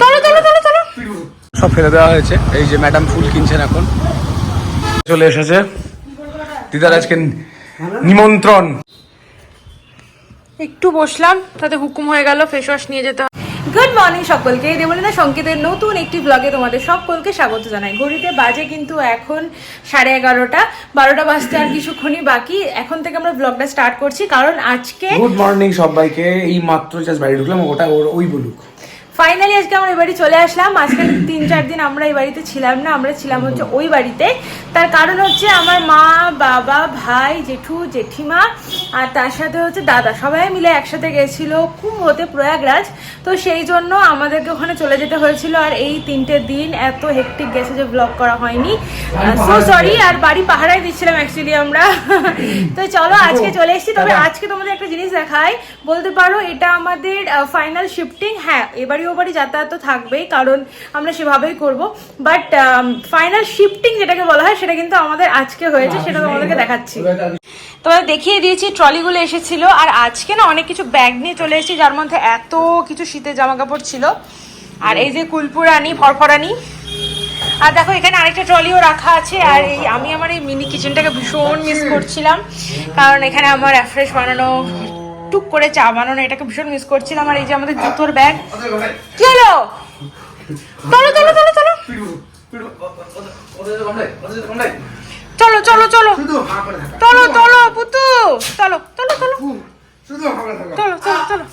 চলো চলো চলো চলো। সব ফেলে দেওয়া হয়েছে। এই যে ম্যাডাম ফুল কিনছেন এখন। চলে এসেছে। দিদার আজকে নিমন্ত্রণ। একটু বসলাম তাতে হুকুম হয়ে গেল ফেস ওয়াশ নিয়ে যেতে গুড মর্নিং সকলকে দেবলিনা সংকেতের নতুন একটি ব্লগে তোমাদের সকলকে স্বাগত জানাই। ঘড়িতে বাজে কিন্তু এখন সাড়ে এগারোটা বারোটা বাজতে আর কিছুক্ষণই বাকি। এখন থেকে আমরা ব্লগটা স্টার্ট করছি কারণ আজকে গুড মর্নিং সবাইকে এই মাত্র জাস্ট বাড়ি ঢুকলাম ওটা ওর ওই বলুক। ফাইনালি আজকে আমরা এই বাড়ি চলে আসলাম। আজকে তিন চার দিন আমরা এই বাড়িতে ছিলাম না, আমরা ছিলাম হচ্ছে ওই বাড়িতে। তার কারণ হচ্ছে আমার মা বাবা ভাই জেঠু জেঠিমা আর তার সাথে হচ্ছে দাদা। সবাই মিলে একসাথে গেছিল কুম্ভতে প্রয়াগরাজ। তো সেই জন্য আমাদেরকে ওখানে চলে যেতে হয়েছিল। আর এই তিনটে দিন এত হেকটিক গেছে যে ব্লগ করা হয়নি। সো সরি আর বাড়ি পাহারাই দিচ্ছিলাম অ্যাকচুয়ালি আমরা। তো চলো আজকে চলে এসেছি। তবে আজকে তোমাদের একটা জিনিস দেখাই। বলতে পারো এটা আমাদের ফাইনাল শিফটিং হ্যাঁ এবারই ওবারই যাতায়াত তো থাকবেই কারণ আমরা সেভাবেই করব। বাট ফাইনাল শিফটিং যেটাকে বলা হয় সেটা কিন্তু আমাদের আজকে হয়েছে সেটা তোমাদেরকে দেখাচ্ছি। তোমাদের দেখিয়ে দিয়েছি ট্রলিগুলো এসেছিল আর আজকে না অনেক কিছু ব্যাগ নিয়ে চলে এসেছি যার মধ্যে এত কিছু শীতের জামা কাপড় ছিল। আর এই যে কুলপুরানি ফরফরানি আর দেখো এখানে আরেকটা ট্রলিও রাখা আছে আর এই আমি আমার এই মিনি কিচেনটাকে ভীষণ মিস করছিলাম কারণ এখানে আমার অ্যাফ্রেশ বানানো টুক করে চা বানানো এটাকে ভীষণ মিস করছিলাম আর এই যে আমাদের জুতোর ব্যাগ কি হলো? চলো চলো চলো চলো চলো চলো চলো চলো চলো পুতু চলো চলো চলো চলো চলো চলো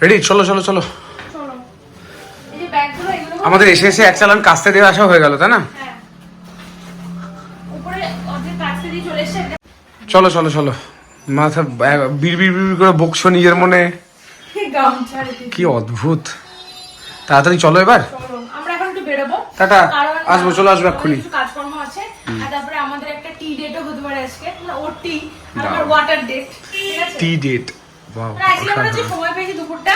রেডি চলো চলো চলো আমাদের এসে এসে এক চালান কাস্তে দিয়ে আসা হয়ে গেল তাই না হ্যাঁ চলে চলো চলো মাথা ব্যা- বিড় বিড় বিড় করে বকছো নিজের মনে কি অদ্ভুত তাড়াতাড়ি চলো এবার চলো আমরা এখন একটু বেরোবো টাটা, আসব, চলে আসব এক্ষুনি। কাজকর্ম আছে আর তারপরে আমাদের একটা টি ডেটও হতে পারে আজকে ওর টি আমার ওয়াটার ডেট টি ডেট মানে আজকে আমরা যে সময় পেয়েছি দুপুরটা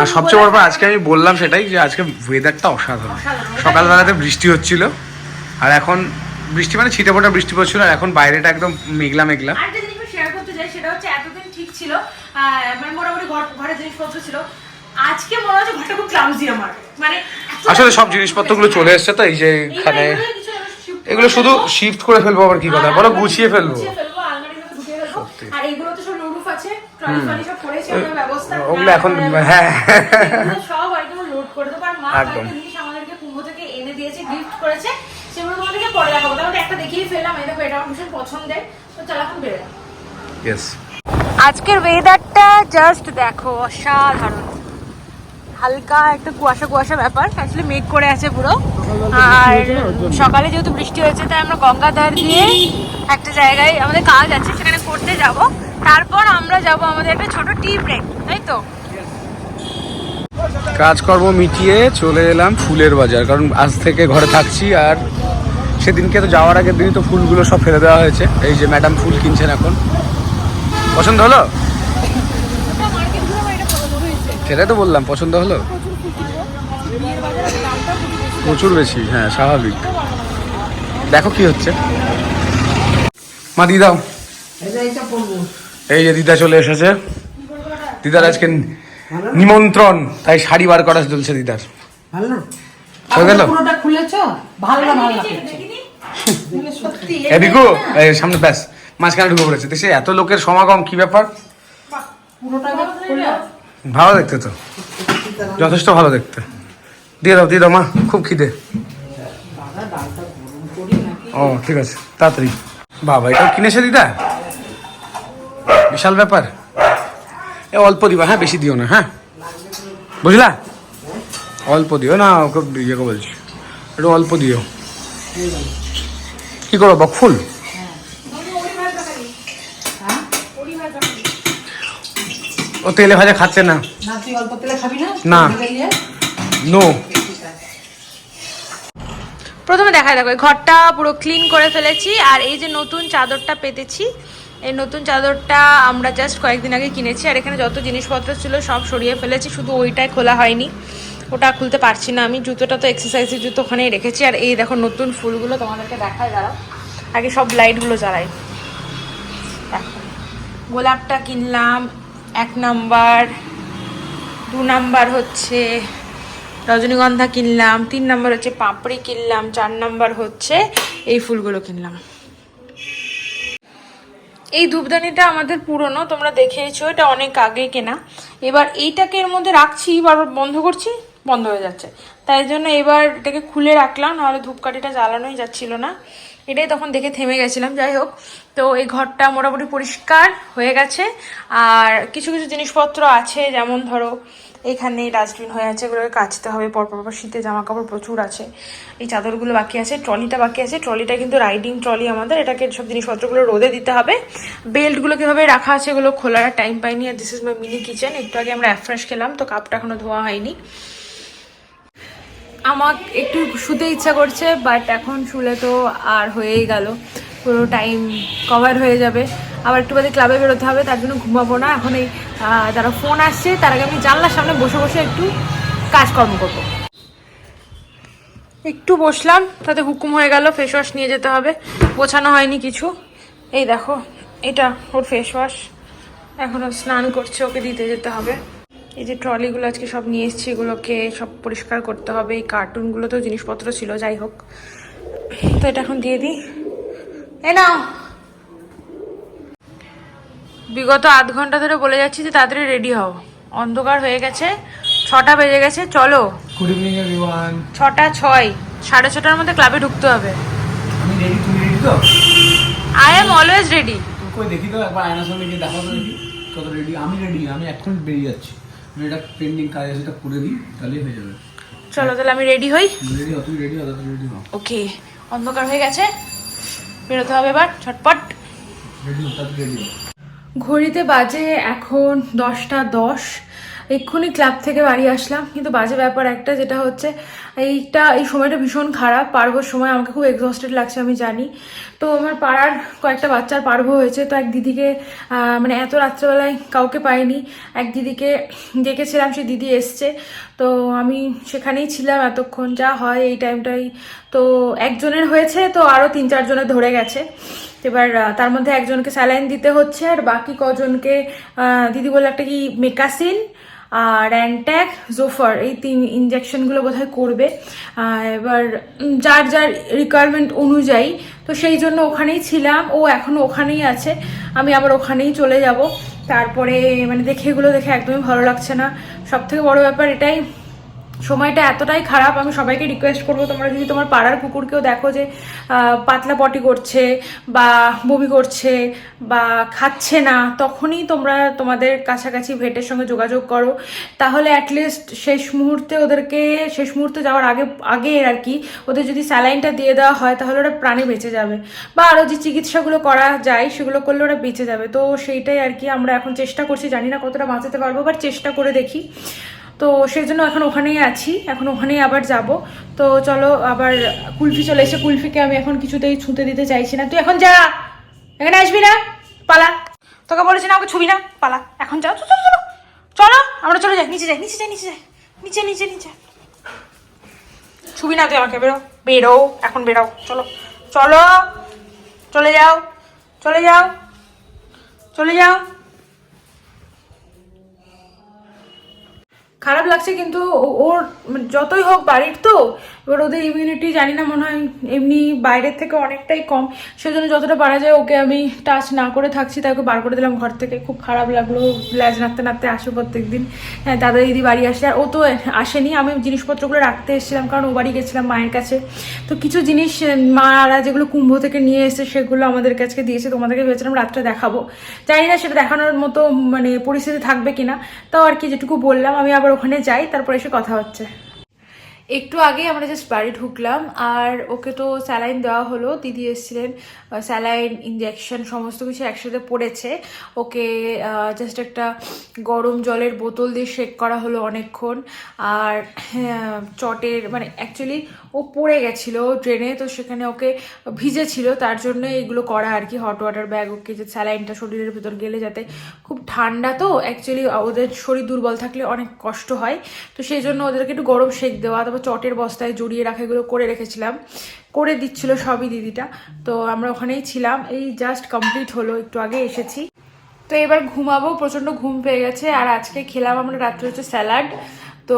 আর সবচেয়ে বড় আজকে আমি বললাম সেটাই যে আজকে ওয়েদারটা অসাধারণ। সকালবেলাতে বৃষ্টি হচ্ছিল আর এখন বৃষ্টি মানে ছিটে ফোটা বৃষ্টি পড়ছিল আর এখন বাইরেটা একদম মেঘলা মেঘলা। শেয়ার করতে চাই সেটা হচ্ছে এতদিন ঠিক ছিল মানে মোটামুটি ঘরে জিনিসপত্র ছিল। আজকে মনে হচ্ছে ঘরটা খুব ক্লামজি আমার। মানে আচ্ছা, আসলে সব জিনিসপত্রগুলো চলে এসছে তো এই যে এখানে। এগুলো শুধু শিফট করে ফেলব আবার কি কথা? বলো গুছিয়ে ফেলব। হ্যাঁ। আজকের ওয়েদারটা জাস্ট দেখো অসাধারণ। হালকা একটা কুয়াশা কুয়াশা ব্যাপার। অ্যাকচুয়ালি মেঘ করে আছে পুরো। আর সকালে যেহেতু বৃষ্টি হয়েছে তাই আমরা গঙ্গাধার দিয়ে একটা জায়গায় আমাদের কাজ আছে সেখানে করতে যাব। তারপর আমরা যাব আমাদের একটা ছোট টি ব্রেক তাই তো? কাজকর্ম মিটিয়ে চলে এলাম ফুলের বাজার কারণ আজ থেকে ঘরে থাকছি আর সেদিনকে তো যাওয়ার আগের দিনই তো ফুলগুলো সব ফেলে দেওয়া হয়েছে। এই যে ম্যাডাম ফুল কিনছেন এখন। পছন্দ হলো? সেটাই তো বললাম, পছন্দ হলো? প্রচুর বেশি হ্যাঁ স্বাভাবিক। দেখো কি হচ্ছে। মা দিদাও এই যে দিদা চলে এসেছে। দিদার আজকে নিমন্ত্রণ, তাই শাড়ি বার করা চলছে দিদার। হয়ে গেল? এদিকু এই সামনে ব্যাস, মাঝখানে ঢুকে পড়েছে। দেশে এত লোকের সমাগম, কি ব্যাপার? ভালো দেখতে তো। যথেষ্ট ভালো দেখতে। দিয়ে দাও দিয়ে দাও মা, খুব খিদে। ও, ঠিক আছে, তাড়াতাড়ি। বাবা এটাও কিনেছে দিদা? বিশাল ব্যাপার। এ, অল্প দিবা হ্যাঁ বেশি দিও না হ্যাঁ। বুঝলা? অল্প দিও না ওকে ইয়ে বলছি। একটু অল্প দিও। কি করো বকফুল ও তেলে ভাজা খাচ্ছে না। না তুই অল্প তেলে খাবি না? না। নো প্রথমে দেখায় দেখো এই ঘরটা পুরো ক্লিন করে ফেলেছি আর এই যে নতুন চাদরটা পেতেছি এই নতুন চাদরটা আমরা জাস্ট কয়েকদিন আগে কিনেছি আর এখানে যত জিনিসপত্র ছিল সব সরিয়ে ফেলেছি শুধু ওইটাই খোলা হয়নি। ওটা খুলতে পারছি না আমি জুতোটা তো এক্সারসাইজের জুতো ওখানেই রেখেছি আর এই দেখো নতুন ফুলগুলো তোমাদেরকে দেখায় দাঁড়াও। আগে সব লাইটগুলো জ্বালাই। দেখো গোলাপটা কিনলাম এক নাম্বার, দু নাম্বার হচ্ছে রজনীগন্ধা কিনলাম, তিন নাম্বার হচ্ছে পাপড়ি কিনলাম, চার নাম্বার হচ্ছে এই ফুলগুলো কিনলাম। এই ধূপদানিটা আমাদের পুরনো, তোমরা দেখেইছো, এটা অনেক আগে কেনা। এবার এইটাকে এর মধ্যে রাখছি, বারবার বন্ধ করছি, বন্ধ হয়ে যাচ্ছে। তাই জন্য এবার এটাকে খুলে রাখলাম, নাহলে ধূপকাঠিটা জ্বালানোই যাচ্ছিল না। এটাই তখন দেখে থেমে গেছিলাম, যাই হোক। তো এই ঘরটা মোটামুটি পরিষ্কার হয়ে গেছে। আর কিছু কিছু জিনিসপত্র আছে, যেমন ধরো, এখানে ডাস্টবিন হয়ে আছে, এগুলোকে কাচতে হবে, পরপর পর শীতে জামা কাপড় প্রচুর আছে। এই চাদরগুলো বাকি আছে, ট্রলিটা বাকি আছে। ট্রলিটা কিন্তু রাইডিং ট্রলি আমাদের, এটাকে সব জিনিসপত্রগুলো রোদে দিতে হবে। বেল্টগুলো কীভাবে রাখা আছে এগুলো খোলার টাইম পাইনি, আর this is my mini kitchen একটু আগে আমরা অ্যাফ্রেশ খেলাম, তো কাপটা এখনও ধোয়া হয়নি। আমার একটু শুতে ইচ্ছা করছে বাট এখন শুলে তো আর হয়েই গেল। পুরো টাইম কভার হয়ে যাবে। আবার একটু বাদে ক্লাবে বেরোতে হবে, তার জন্য ঘুমাবো না। এখন এই যারা ফোন আসছে, তার আগে আমি জানলার সামনে বসে বসে একটু কাজকর্ম করব। একটু বসলাম, তাতে হুকুম হয়ে গেল ফেস ওয়াশ নিয়ে যেতে হবে। গোছানো হয়নি কিছু। এই দেখো, এটা ওর ফেস ওয়াশ এখনও স্নান করছে, ওকে দিতে যেতে হবে। এই যে ট্রলিগুলো আজকে সব নিয়ে এসেছি এগুলোকে সব পরিষ্কার করতে হবে। এই কার্টুনগুলোতেও জিনিসপত্র ছিল যাই হোক। তো এটা এখন দিয়ে দিই। এ নাও। বিগত আধ ঘণ্টা ধরে বলে যাচ্ছি যে তাড়াতাড়ি রেডি হও। অন্ধকার হয়ে গেছে ছটা বেজে গেছে চলো। গুড ইভিনিং এভরিওয়ান ছটা ছয় সাড়ে ছটার মধ্যে ক্লাবে ঢুকতে হবে। আমি রেডি তুমি রেডি তো? আই এম অলওয়েজ রেডি কই দেখি তো একবার আয়নার সামনে গিয়ে দেখো তো দেখি। কত রেডি আমি রেডি আমি এখন বেরিয়ে যাচ্ছি। এটা পেন্ডিং কাজ আছে এটা করে দিই তাহলেই হয়ে যাবে। চলো তাহলে আমি রেডি হই? রেডি হও তুমি রেডি হও তুমি রেডি হও। ওকে অন্ধকার হয়ে গেছে। বেরোতে হবে এবার ছটপট রেডি হও তাহলে রেডি হও। ঘড়িতে বাজে এখন দশটা দশ। এক্ষুনি ক্লাব থেকে বাড়ি আসলাম। কিন্তু বাজে ব্যাপার একটা, যেটা হচ্ছে, এইটা, এই সময়টা ভীষণ খারাপ। পার্বর সময় আমাকে খুব এক্সস্টেড লাগছে, আমি জানি। তো আমার পাড়ার কয়েকটা বাচ্চার পার্ব হয়েছে। তো এক দিদিকে মানে এত রাত্রেবেলায় কাউকে পাইনি। এক দিদিকে ডেকেছিলাম সে দিদি এসছে। তো আমি সেখানেই ছিলাম এতক্ষণ, যা হয় এই টাইমটাই তো একজনের হয়েছে, তো আরও তিন চারজনের ধরে গেছে। এবার তার মধ্যে একজনকে স্যালাইন দিতে হচ্ছে, আর বাকি কজনকে দিদি বলে একটা কি, মেকাসিন আর অ্যান্ট্যাক জোফার এই তিন ইঞ্জেকশনগুলো বোধহয় করবে। এবার যার যার রিকোয়ারমেন্ট অনুযায়ী, তো সেই জন্য ওখানেই ছিলাম। ও এখনও ওখানেই আছে। আমি আবার ওখানেই চলে যাব। তারপরে মানে দেখে এগুলো দেখে একদমই ভালো লাগছে না। সব থেকে বড় ব্যাপার এটাই সময়টা এতটাই খারাপ, আমি সবাইকে রিকোয়েস্ট করব তোমরা যদি তোমার পাড়ার কুকুরকেও দেখো যে পাতলা পটি করছে বা বমি করছে বা খাচ্ছে না, তখনই তোমরা তোমাদের কাছাকাছি ভেটের সঙ্গে যোগাযোগ করো। তাহলে অ্যাটলিস্ট শেষ মুহূর্তে ওদেরকে, শেষ মুহূর্তে যাওয়ার আগে আগে আর কি, ওদের যদি স্যালাইনটা দিয়ে দেওয়া হয়, তাহলে ওরা প্রাণে বেঁচে যাবে। বা আরও যে চিকিৎসাগুলো করা যায়, সেগুলো করলে ওরা বেঁচে যাবে। তো সেইটাই আর কি আমরা এখন চেষ্টা করছি। জানি না কতটা বাঁচাতে পারব বাট চেষ্টা করে দেখি। তো সেই জন্য এখন ওখানেই আছি। এখন ওখানেই আবার যাব। তো চলো আবার কুলফি চলে এসে কুলফিকে আমি এখন কিছুতেই ছুঁতে দিতে চাইছি না। তুই এখন যা! এখানে আসবি না? পালা। তোকে বলেছি না ওকে ছবি না? পালা। এখন যাও চলো চলো চলো। আমরা চলে যাই। নিচে যাই নিচে যাই নিচে যাই। নিচে নিচে নিচে। ছুবি না তুই আমাকে, বেরো। বেরো। এখন বেরাও চলো চলো। চলে যাও। চলে যাও। চলে যাও। খারাপ লাগছে কিন্তু ওর মানে যতই হোক বাড়ির তো, এবার ওদের ইমিউনিটি জানি না, মনে হয় এমনি বাইরের থেকে অনেকটাই কম। সেজন্য যতটা পারা যায় ওকে আমি টাচ না করে থাকছি, তাই বার করে দিলাম ঘর থেকে। খুব খারাপ লাগল ল্যাজ নাড়তে নাড়তে আসে প্রত্যেক দিন হ্যাঁ দাদা দিদি বাড়ি আসে আর ও তো আসেনি, আমি জিনিসপত্রগুলো রাখতে এসেছিলাম কারণ ও বাড়ি গেছিলাম মায়ের কাছে। তো কিছু জিনিস মারা যেগুলো কুম্ভ থেকে নিয়ে এসে সেগুলো আমাদের কাছে দিয়েছে, তোমাদেরকে ভেবেছিলাম রাত্রে দেখাবো। জানি না সেটা দেখানোর মতো মানে পরিস্থিতি থাকবে কিনা, তাও আর কি যেটুকু বললাম। আমি আবার ওখানে যাই তারপর এসে কথা হচ্ছে। একটু আগে আমরা জাস্ট বাড়ি ঢুকলাম আর ওকে তো স্যালাইন দেওয়া হলো। দিদি এসেছিলেন স্যালাইন ইঞ্জেকশন সমস্ত কিছু একসাথে পড়েছে। ওকে জাস্ট একটা গরম জলের বোতল দিয়ে শেক করা হলো অনেকক্ষণ। আর হ্যাঁ, চটের মানে অ্যাকচুয়ালি ও পড়ে গেছিল ট্রেনে তো সেখানে ওকে ভিজেছিল। তার জন্য এগুলো করা আর কি হট ওয়াটার ব্যাগ ওকে যে স্যালাইনটা শরীরের ভিতর গেলে যাতে খুব ঠান্ডা তো অ্যাকচুয়ালি ওদের শরীর দুর্বল থাকলে অনেক কষ্ট হয়। তো সেই জন্য ওদেরকে একটু গরম শেক দেওয়া তারপর চটের বস্তায় জড়িয়ে রাখা এগুলো করে রেখেছিলাম। করে দিচ্ছিল সবই দিদিটা। তো আমরা ওখানেই ছিলাম। এই জাস্ট কমপ্লিট হলো। একটু আগে এসেছি। তো এবার ঘুমাবো। প্রচণ্ড ঘুম পেয়ে গেছে। আর আজকে খেলাম আমরা রাত্রে হচ্ছে স্যালাড। তো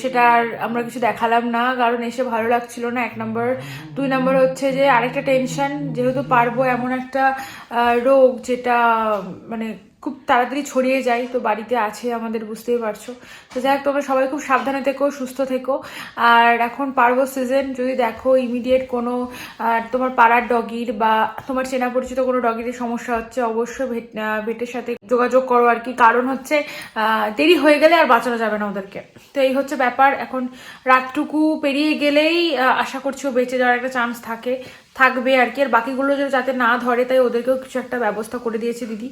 সেটা আর আমরা কিছু দেখালাম না। কারণ এসে ভালো লাগছিল না। এক নম্বর। দুই নম্বর হচ্ছে যে আরেকটা টেনশন যেহেতু পারব এমন একটা রোগ যেটা মানে খুব তাড়াতাড়ি ছড়িয়ে যায় তো বাড়িতে আছে আমাদের, বুঝতেই পারছ। তো যাই হোক, তোমরা সবাই খুব সাবধানে থেকো, সুস্থ থেকো। আর এখন পারব সিজন যদি দেখো ইমিডিয়েট কোনো তোমার পাড়ার ডগির বা তোমার চেনা পরিচিত কোনো ডগির সমস্যা হচ্ছে, অবশ্যই ভেট ভেটের সাথে যোগাযোগ করো আর কি। কারণ হচ্ছে দেরি হয়ে গেলে আর বাঁচানো যাবে না ওদেরকে। তো এই হচ্ছে ব্যাপার। এখন রাতটুকু পেরিয়ে গেলেই আশা করছি ও বেঁচে যাওয়ার একটা চান্স থাকে। থাকবে আর কি। আর বাকিগুলো যাতে না ধরে, তাই ওদেরকেও কিছু একটা ব্যবস্থা করে দিয়েছে দিদি।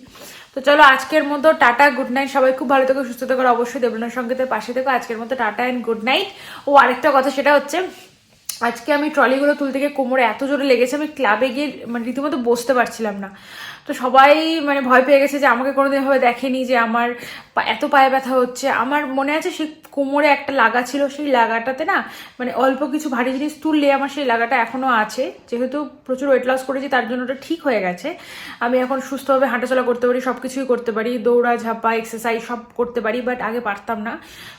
তো চলো, আজকের মতো টাটা, গুড নাইট। সবাই খুব ভালো থেকো, সুস্থ থেকো অবশ্যই দেবনার সঙ্গে পাশে থেকো। আজকের মতো টাটা অ্যান্ড গুড নাইট ও আরেকটা কথা, সেটা হচ্ছে আজকে আমি ট্রলিগুলো তুলতে গিয়ে কোমরে এত জোরে লেগেছে, আমি ক্লাবে গিয়ে মানে রীতিমতো বসতে পারছিলাম না। তো সবাই মানে ভয় পেয়ে গেছে যে আমাকে কোনোদিন এভাবে দেখেনি যে আমার এত পায়ে ব্যথা হচ্ছে। আমার মনে আছে সেই কোমরে একটা লাগা ছিল, সেই লাগাটাতে না মানে অল্প কিছু ভারী জিনিস তুললে আমার সেই লাগাটা এখনও আছে। যেহেতু প্রচুর ওয়েট লস করেছি, তার জন্য ওটা ঠিক হয়ে গেছে। আমি এখন সুস্থভাবে হাঁটাচলা করতে পারি সব কিছুই করতে পারি দৌড়া ঝাপা এক্সারসাইজ সব করতে পারি বাট আগে পারতাম না।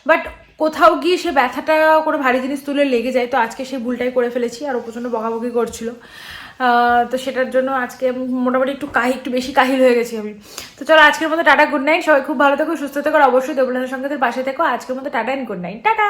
বাট কোথাও গিয়ে সে ব্যথাটা কোনো ভারী জিনিস তুলে লেগে যায়, তো আজকে সেই ভুলটাই করে ফেলেছি আর ও প্রচণ্ড বকাবকি করছিল। তো সেটার জন্য আজকে মোটামুটি একটু কাহি, একটু বেশি কাহিল হয়ে গেছি আমি। তো চলো আজকের মতো টাটা গুড নাইট সবাই খুব ভালো থেকো, সুস্থ থেকো, আর অবশ্যই দেবলানের সঙ্গে পাশে থেকো। আজকের মতো টাটা গুড নাইট টাটা!